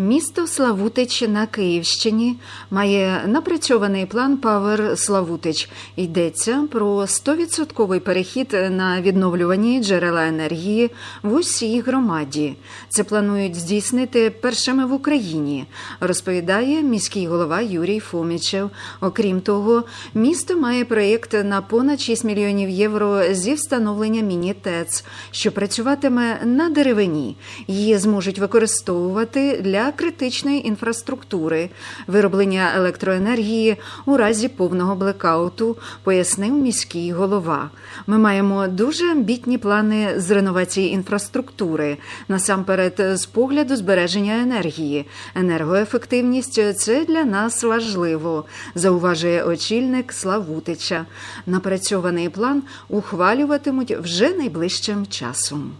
Місто Славутич на Київщині має напрацьований план Павер Славутич. Йдеться про 100% перехід на відновлювані джерела енергії в усій громаді. Це планують здійснити першими в Україні, розповідає міський голова Юрій Фомічев. Окрім того, місто має проєкт на понад 6 мільйонів євро зі встановлення міні-ТЕЦ, що працюватиме на деревині. Її зможуть використовувати для критичної інфраструктури, вироблення електроенергії у разі повного блекауту, пояснив міський голова. Ми маємо дуже амбітні плани з реновації інфраструктури, насамперед з погляду збереження енергії. Енергоефективність це для нас важливо, зауважує очільник Славутича. Напрацьований план ухвалюватимуть вже найближчим часом.